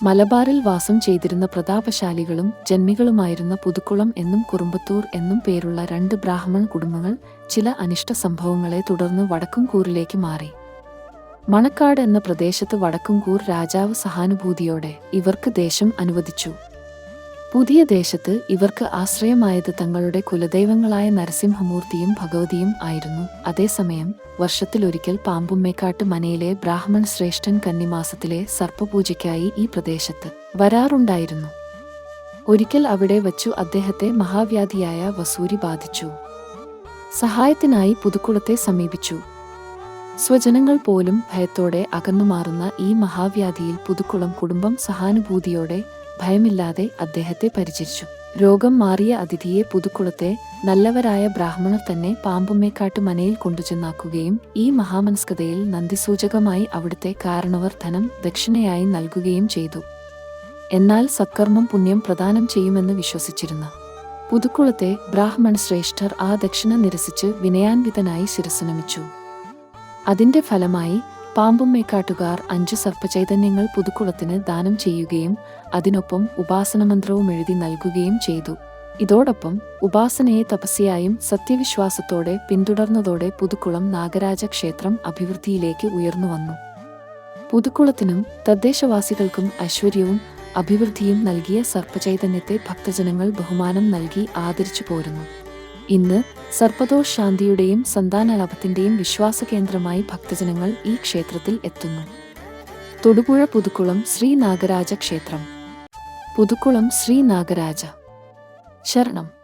മലബാറിൽ വാസം ചെയ്തിരുന്ന പ്രതാപശാലികളും ജന്മികളുമായിരുന്ന പുതുക്കുളം എന്നും കുറുമ്പത്തൂർ എന്നും പേരുള്ള രണ്ട് ബ്രാഹ്മണ കുടുംബങ്ങൾ ചില അനിഷ്ട സംഭവങ്ങളെ തുടർന്ന് വടക്കുംകൂറിലേക്ക് മാറി. മണക്കാട് എന്ന പ്രദേശത്ത് വടക്കുംകൂർ രാജാവ് സഹാനുഭൂതിയോടെ ഇവർക്ക് ദേശം അനുവദിച്ചു. പുതിയ ദേശത്ത് ഇവർക്ക് ആശ്രയമായത് തങ്ങളുടെ കുലദൈവങ്ങളായ നരസിംഹമൂർത്തിയും ഭഗവതിയും ആയിരുന്നു. അതേസമയം വർഷത്തിലൊരിക്കൽ പാമ്പുമ്മേക്കാട്ട് മനയിലെ ബ്രാഹ്മൺ ശ്രേഷ്ഠൻ കന്നിമാസത്തിലെ സർപ്പപൂജയ്ക്കായി ഈ പ്രദേശത്ത് വരാറുണ്ടായിരുന്നു. ഒരിക്കൽ അവിടെ വച്ചു അദ്ദേഹത്തെ മഹാവ്യാധിയായ വസൂരി ബാധിച്ചു. സഹായത്തിനായി പുതുക്കുളത്തെ സമീപിച്ചു. സ്വജനങ്ങൾ പോലും ഭയത്തോടെ അകന്നുമാറുന്ന ഈ മഹാവ്യാധിയിൽ പുതുക്കുളം കുടുംബം സഹാനുഭൂതിയോടെ ഭയമില്ലാതെ അദ്ദേഹത്തെ പരിചരിച്ചു. രോഗം മാറിയ അതിഥിയെ പുതുക്കുളത്തെ നല്ലവരായ ബ്രാഹ്മണർ തന്നെ പാമ്പുമ്മേക്കാട്ട് മനയിൽ കൊണ്ടുചെന്നാക്കുകയും ഈ മഹാമനസ്കതയിൽ നന്ദിസൂചകമായി അവിടുത്തെ കാരണവർ ധനം ദക്ഷിണയായി നൽകുകയും ചെയ്തു. എന്നാൽ സത്കർമ്മം പുണ്യം പ്രദാനം ചെയ്യുമെന്ന് വിശ്വസിച്ചിരുന്നു പുതുക്കുളത്തെ ബ്രാഹ്മണ ശ്രേഷ്ഠർ ആ ദക്ഷിണ നിരസിച്ച് വിനയാൻവിതനായി ശിരസ്സുനമിച്ചു. അതിന്റെ ഫലമായി പാമ്പുമ്മേക്കാട്ടുകാർ അഞ്ച് സർപ്പചൈതന്യങ്ങൾ പുതുക്കുളത്തിന് ദാനം ചെയ്യുകയും അതിനൊപ്പം ഉപാസനമന്ത്രവും എഴുതി നൽകുകയും ചെയ്തു. ഇതോടൊപ്പം ഉപാസനയെ തപസ്യയായും സത്യവിശ്വാസത്തോടെ പിന്തുടർന്നതോടെ പുതുക്കുളം നാഗരാജ ക്ഷേത്രം അഭിവൃദ്ധിയിലേക്ക് ഉയർന്നുവന്നു പുതുക്കുളത്തിനും തദ്ദേശവാസികൾക്കും ഐശ്വര്യവും അഭിവൃദ്ധിയും നൽകിയ സർപ്പചൈതന്യത്തെ ഭക്തജനങ്ങൾ ബഹുമാനം നൽകി ആദരിച്ചു പോരുന്നു. ഇന്ന് സർപ്പദോഷ് ശാന്തിയുടെയും സന്താനലാഭത്തിന്റെയും വിശ്വാസ കേന്ദ്രമായി ഭക്തജനങ്ങൾ ഈ ക്ഷേത്രത്തിൽ എത്തുന്നു. തൊടുപുഴ പുതുക്കുളം ശ്രീ നാഗരാജ ക്ഷേത്രം. പുതുക്കുളം ശ്രീ നാഗരാജ ശരണം.